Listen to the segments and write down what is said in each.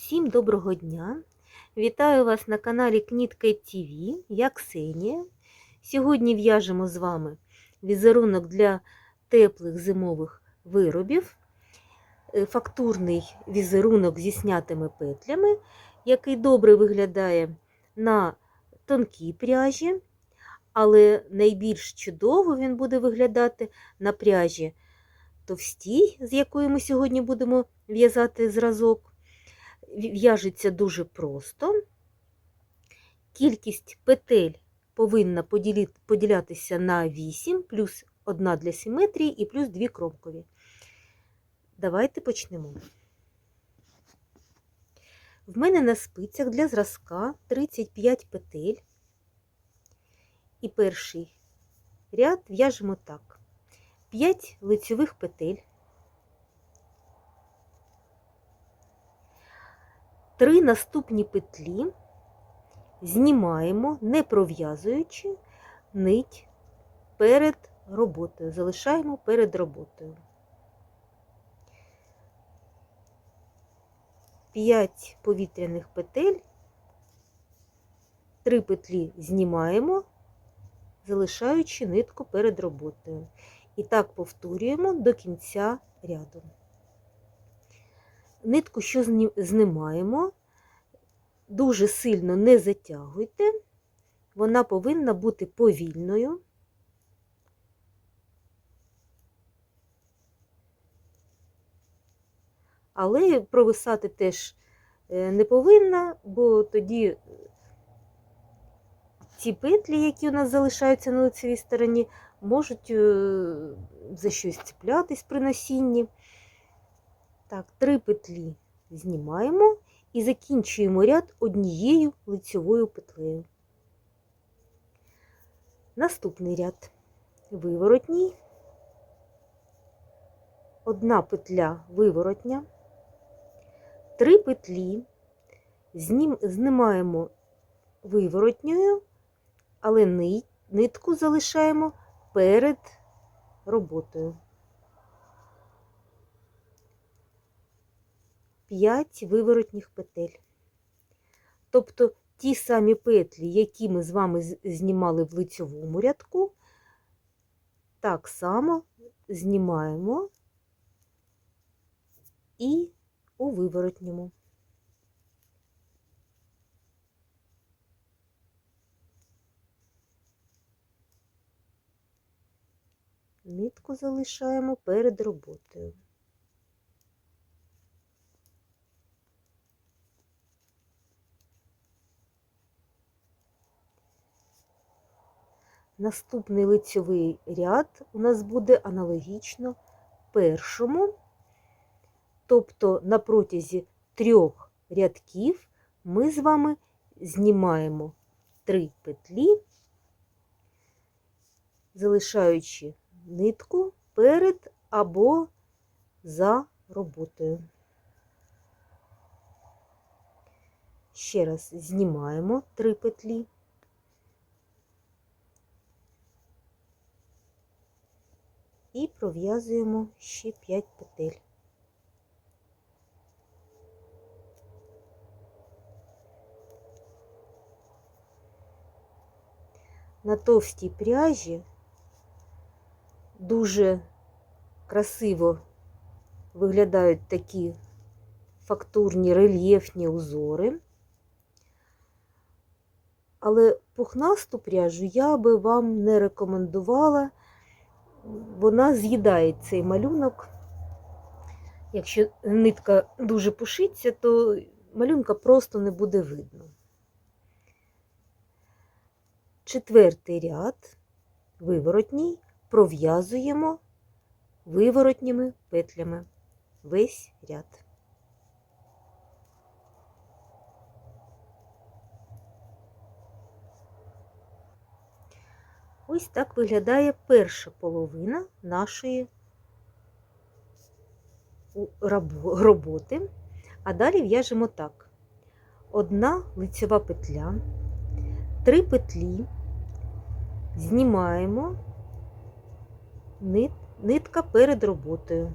Всім доброго дня! Вітаю вас на каналі Кнітка ТВ. Я Ксенія. Сьогодні в'яжемо з вами візерунок для теплих зимових виробів, Е, фактурний візерунок зі снятими петлями, який добре виглядає на тонкій пряжі, але найбільш чудово він буде виглядати на пряжі товстій, з якої ми сьогодні будемо в'язати зразок. В'яжеться дуже просто. Кількість петель повинна поділятися на 8, плюс 1 для симетрії і плюс 2 кромкові. Давайте почнемо. В мене на спицях для зразка 35 петель. І перший ряд в'яжемо так: 5 лицьових петель. Три наступні петлі знімаємо, не пров'язуючи нить перед роботою. Залишаємо перед роботою. 5 повітряних петель, 3 петлі знімаємо, залишаючи нитку перед роботою. І так повторюємо до кінця ряду. Нитку, що знімаємо, дуже сильно не затягуйте, вона повинна бути повільною. Але провисати теж е, не повинна, бо тоді ці петлі, які у нас залишаються на лицевій стороні, можуть е, за щось цеплятись при носінні. Так, три петлі знімаємо і закінчуємо ряд однією лицьовою петлею. Наступний ряд виворотній, одна петля виворотня, три петлі, знім, знімаємо виворотньою, але нитку залишаємо перед роботою. 5 виворотніх петель. Тобто ті самі петлі, які ми з вами знімали в лицьовому рядку, так само знімаємо і у виворотньому. Нитку залишаємо перед роботою. Наступний лицьовий ряд у нас буде аналогічно першому, тобто на протязі трьох рядків ми з вами знімаємо три петлі, залишаючи нитку перед або за роботою. Ще раз знімаємо три петлі. І пров'язуємо ще 5 петель. На товстій пряжі дуже красиво виглядають такі фактурні рельєфні узори, але пухнасту пряжу я би вам не рекомендувала вона з'їдає цей малюнок. Якщо нитка дуже пушиться, то малюнка просто не буде видно. Четвертий ряд виворотній пров'язуємо виворотніми петлями весь ряд. Ось так виглядає перша половина нашої роботи. А далі в'яжемо так: одна лицьова петля, три петлі, знімаємо нитка перед роботою,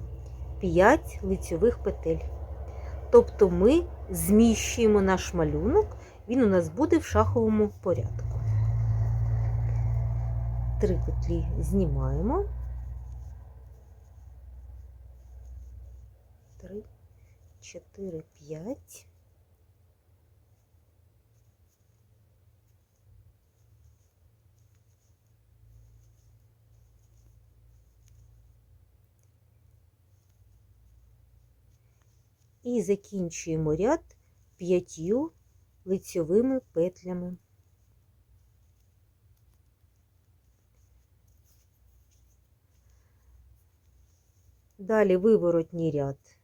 5 лицьових петель. Тобто ми зміщуємо наш малюнок, він у нас буде в шаховому порядку. Три петлі знімаємо. Три, чотири, п'ять. І закінчуємо ряд п'ятью лицьовими петлями. Далі виворотній ряд,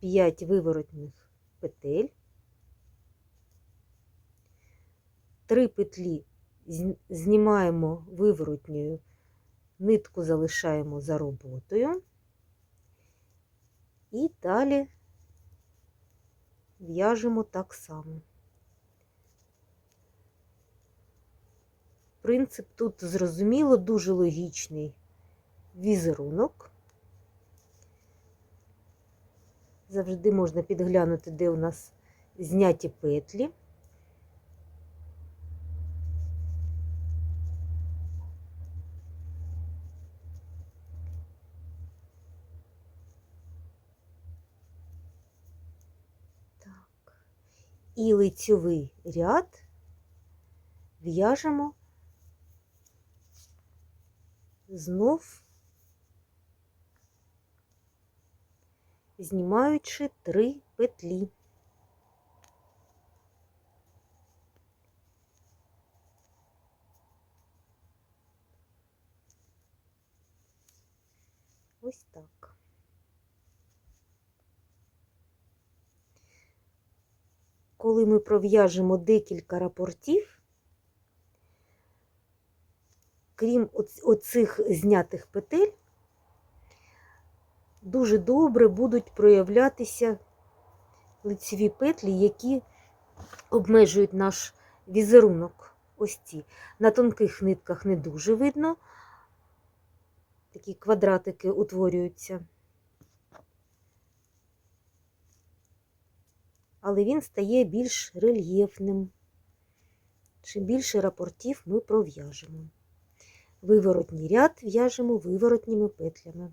5 виворотних петель, 3 петлі знімаємо виворотньою, нитку залишаємо за роботою. І далі в'яжемо так само. Принцип тут зрозуміло, дуже логічний візерунок. Завжди можна підглянути, де у нас зняті петлі. Так. І лицьовий ряд в'яжемо знов, знімаючи три петлі. Ось так. Коли ми пров'яжемо декілька рапортів, крім оц- оцих знятих петель, дуже добре будуть проявлятися лицеві петлі, які обмежують наш візерунок. Ось ці. На тонких нитках не дуже видно, такі квадратики утворюються. Але він стає більш рельєфним. Чим більше рапортів ми пров'яжемо. Виворотній ряд в'яжемо виворотніми петлями.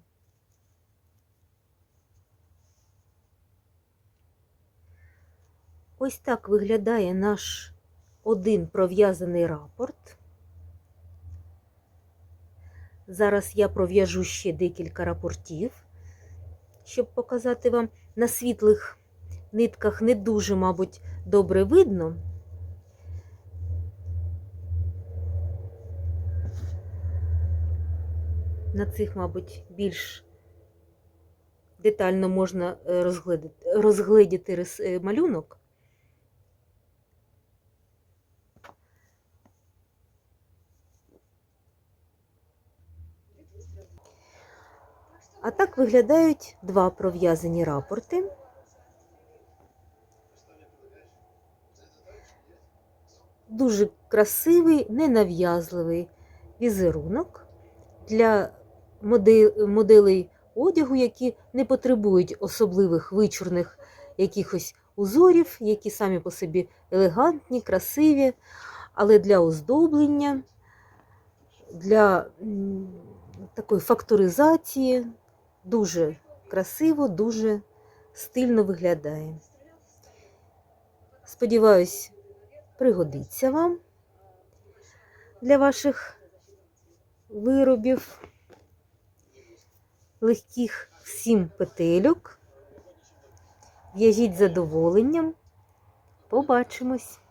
Ось так виглядає наш один пров'язаний рапорт. Зараз я пров'яжу ще декілька рапортів, щоб показати вам на світлих нитках не дуже, мабуть, добре видно. На цих, мабуть, більш детально можна е, розгледіти, е, малюнок. А так виглядають два пров'язані рапорти. Дуже красивий, ненав'язливий візерунок для моделей одягу, які не потребують особливих вичурних якихось узорів, які самі по собі елегантні, красиві, але для оздоблення, для такої факторизації дуже красиво, дуже стильно виглядає. Сподіваюсь, пригодиться вам для ваших виробів легких всім петельок. В'яжіть задоволенням. Побачимось!